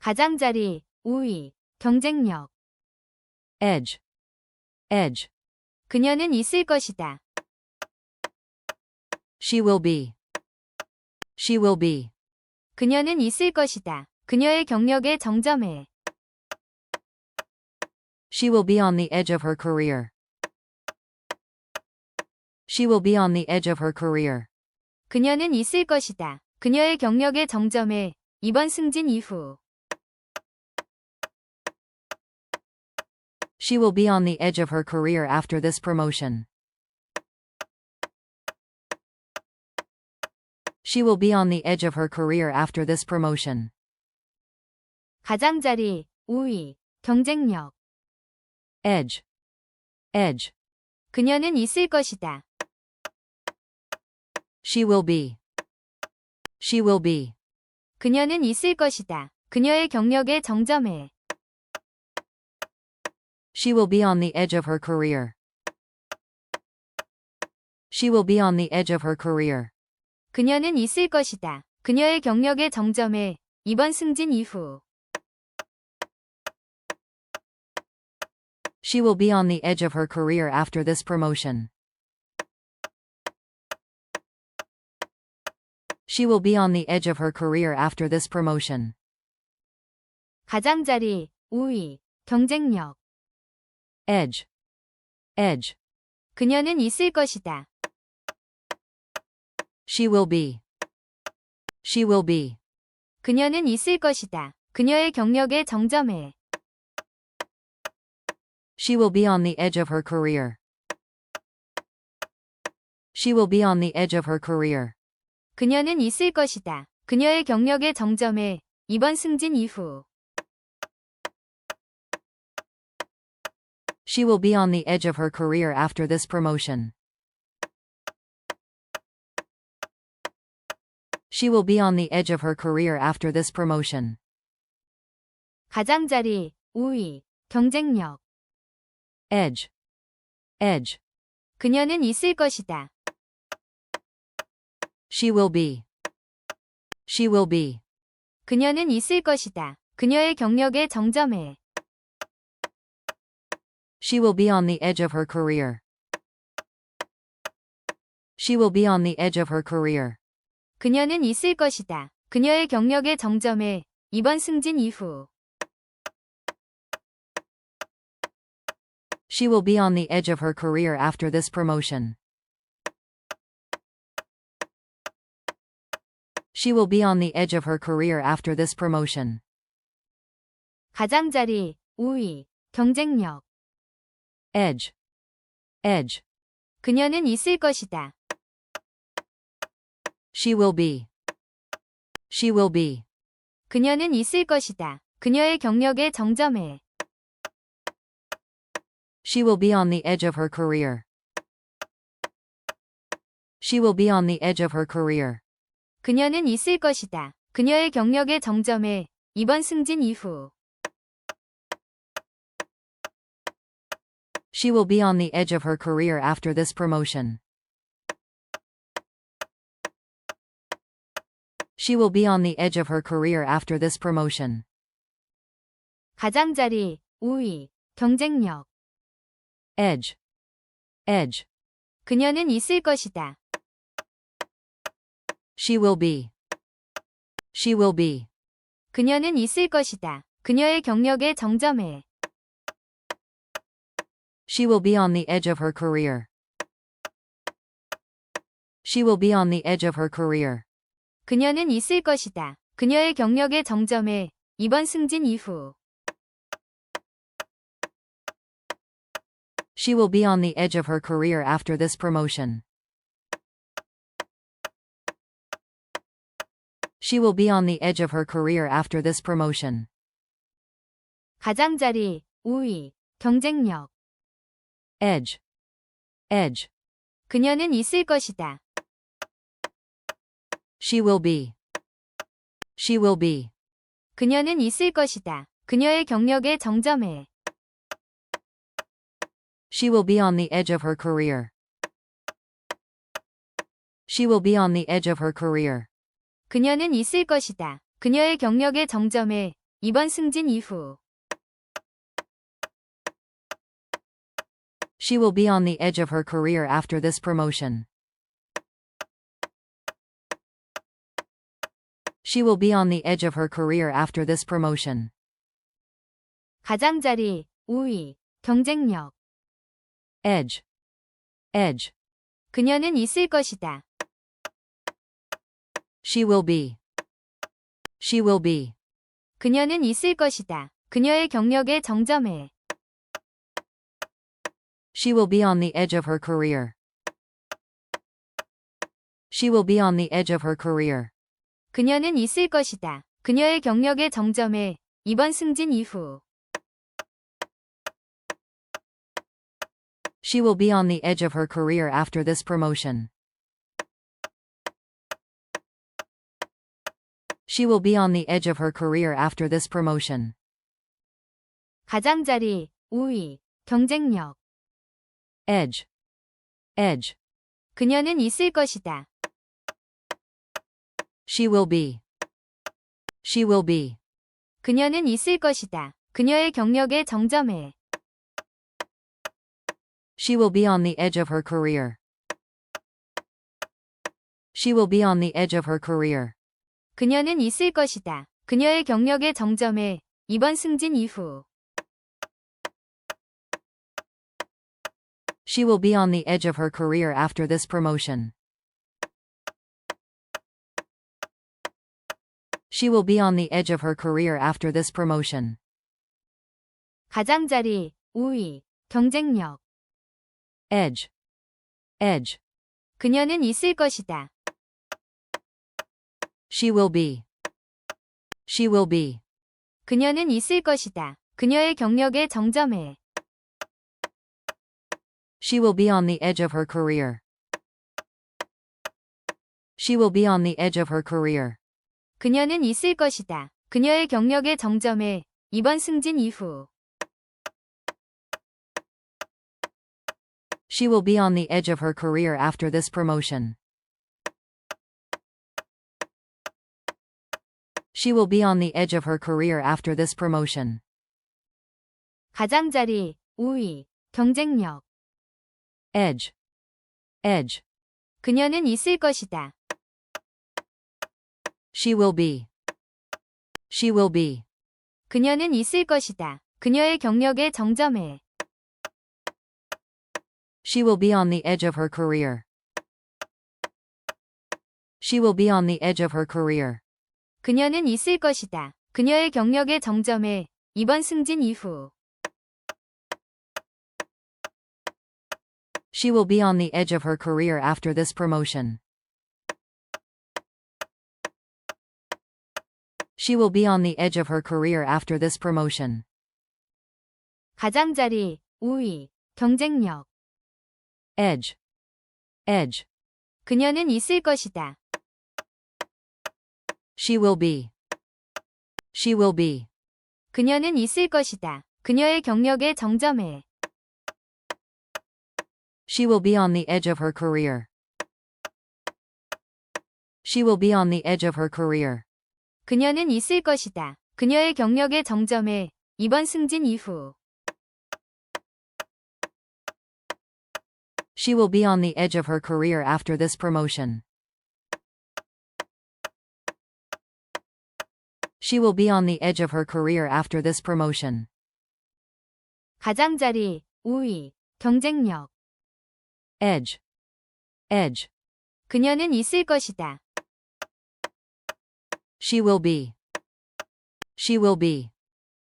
가장자리, 우위, 경쟁력. edge, edge. 그녀는 있을 것이다. She will be, she will be. 그녀는 있을 것이다. 그녀의 경력의 정점에. She will be on the edge of her career. She will be on the edge of her career. 그녀는 있을 것이다. 그녀의 경력의 정점에 이번 승진 이후. She will be on the edge of her career after this promotion. She will be on the edge of her career after this promotion. 가장자리, 우위, 경쟁력. Edge, edge. 그녀는 있을 것이다. She will be. She will be. 그녀는 있을 것이다. 그녀의 경력의 정점에. She will be on the edge of her career. She will be on the edge of her career. 그녀는 있을 것이다. 그녀의 경력의 정점에 이번 승진 이후. She will be on the edge of her career after this promotion. She will be on the edge of her career after this promotion. 가장자리, 우위, 경쟁력. Edge, edge. 그녀는 있을 것이다. She will be. She will be. 그녀는 있을 것이다. 그녀의 경력의 정점에. She will be on the edge of her career. She will be on the edge of her career. 그녀는 있을 것이다. 그녀의 경력의 정점에 이번 승진 이후. She will be on the edge of her career after this promotion. She will be on the edge of her career after this promotion. 가장자리, 우위, 경쟁력. Edge, edge. 그녀는 있을 것이다. She will be. She will be. 그녀는 있을 것이다. 그녀의 경력의 정점에. She will be on the edge of her career. She will be on the edge of her career. 그녀는 있을 것이다. 그녀의 경력의 정점에 이번 승진 이후. She will be on the edge of her career after this promotion. She will be on the edge of her career after this promotion. 가장자리, 우위, 경쟁력. Edge, edge. 그녀는 있을 것이다. She will be. She will be. 그녀는 있을 것이다. 그녀의 경력의 정점에. She will be on the edge of her career. She will be on the edge of her career. 그녀는 있을 것이다. 그녀의 경력의 정점에 이번 승진 이후. She will be on the edge of her career after this promotion. She will be on the edge of her career after this promotion. 가장자리, 우위, 경쟁력. Edge, edge. 그녀는 있을 것이다. She will be. She will be. 그녀는 있을 것이다. 그녀의 경력의 정점에. She will be on the edge of her career. She will be on the edge of her career. 그녀는 있을 것이다. 그녀의 경력의 정점에 이번 승진 이후. She will be on the edge of her career after this promotion. She will be on the edge of her career after this promotion. 가장자리, 우위, 경쟁력. Edge, edge. 그녀는 있을 것이다. She will be. She will be. 그녀는 있을 것이다. 그녀의 경력의 정점에. She will be on the edge of her career. She will be on the edge of her career. 그녀는 있을 것이다. 그녀의 경력의 정점에 이번 승진 이후 She will be on the edge of her career after this promotion. She will be on the edge of her career after this promotion. 가장자리, 우위, 경쟁력. Edge. Edge. 그녀는 있을 것이다. She will be. She will be. 그녀는 있을 것이다. 그녀의 경력의 정점에 She will be on the edge of her career. She will be on the edge of her career. 그녀는 있을 것이다. 그녀의 경력의 정점에 이번 승진 이후 She will be on the edge of her career after this promotion. She will be on the edge of her career after this promotion. 가장자리, 우위, 경쟁력. Edge. Edge. 그녀는 있을 것이다. She will be. She will be. 그녀는 있을 것이다. 그녀의 경력의 정점에 She will be on the edge of her career. She will be on the edge of her career. 그녀는 있을 것이다. 그녀의 경력의 정점에 이번 승진 이후 She will be on the edge of her career after this promotion. She will be on the edge of her career after this promotion. 가장자리, 우위, 경쟁력. Edge. Edge. 그녀는 있을 것이다. She will be. She will be. 그녀는 있을 것이다. 그녀의 경력의 정점에 She will be on the edge of her career. She will be on the edge of her career. 그녀는 있을 것이다. 그녀의 경력의 정점에 이번 승진 이후 She will be on the edge of her career after this promotion. She will be on the edge of her career after this promotion. 가장자리, 우위, 경쟁력. Edge. Edge. 그녀는 있을 것이다. She will be. She will be. 그녀는 있을 것이다. 그녀의 경력의 정점에 She will be on the edge of her career. She will be on the edge of her career. 그녀는 있을 것이다. 그녀의 경력의 정점에 이번 승진 이후 She will be on the edge of her career after this promotion. She will be on the edge of her career after this promotion. 가장자리, 우위, 경쟁력. Edge. Edge. 그녀는 있을 것이다. She will be. She will be. 그녀는 있을 것이다. 그녀의 경력의 정점에 She will be on the edge of her career. She will be on the edge of her career. 그녀는 있을 것이다. 그녀의 경력의 정점에 이번 승진 이후 She will be on the edge of her career after this promotion. She will be on the edge of her career after this promotion. 가장자리, 우위, 경쟁력. Edge. Edge. 그녀는 있을 것이다. She will be. She will be.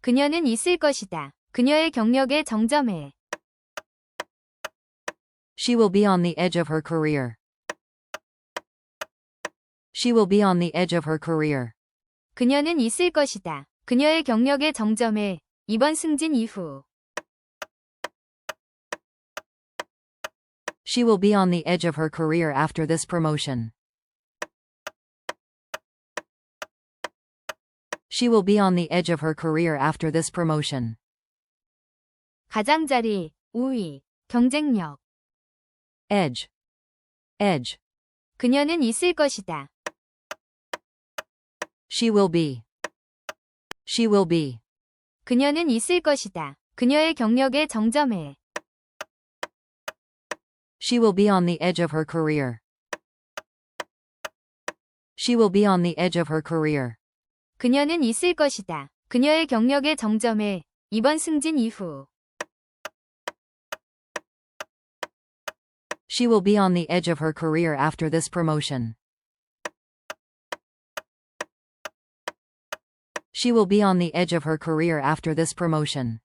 그녀는 있을 것이다. 그녀의 경력의 정점에 She will be on the edge of her career. She will be on the edge of her career. 그녀는 있을 것이다. 그녀의 경력의 정점에 이번 승진 이후 She will be on the edge of her career after this promotion. She will be on the edge of her career after this promotion. 가장자리, 우위, 경쟁력. Edge. Edge. 그녀는 있을 것이다. She will be. She will be. 그녀는 있을 것이다. 그녀의 경력의 정점에. She will be on the edge of her career. She will be on the edge of her career. 그녀는 있을 것이다. 그녀의 경력의 정점에. 이번 승진 이후. She will be on the edge of her career after this promotion. She will be on the edge of her career after this promotion.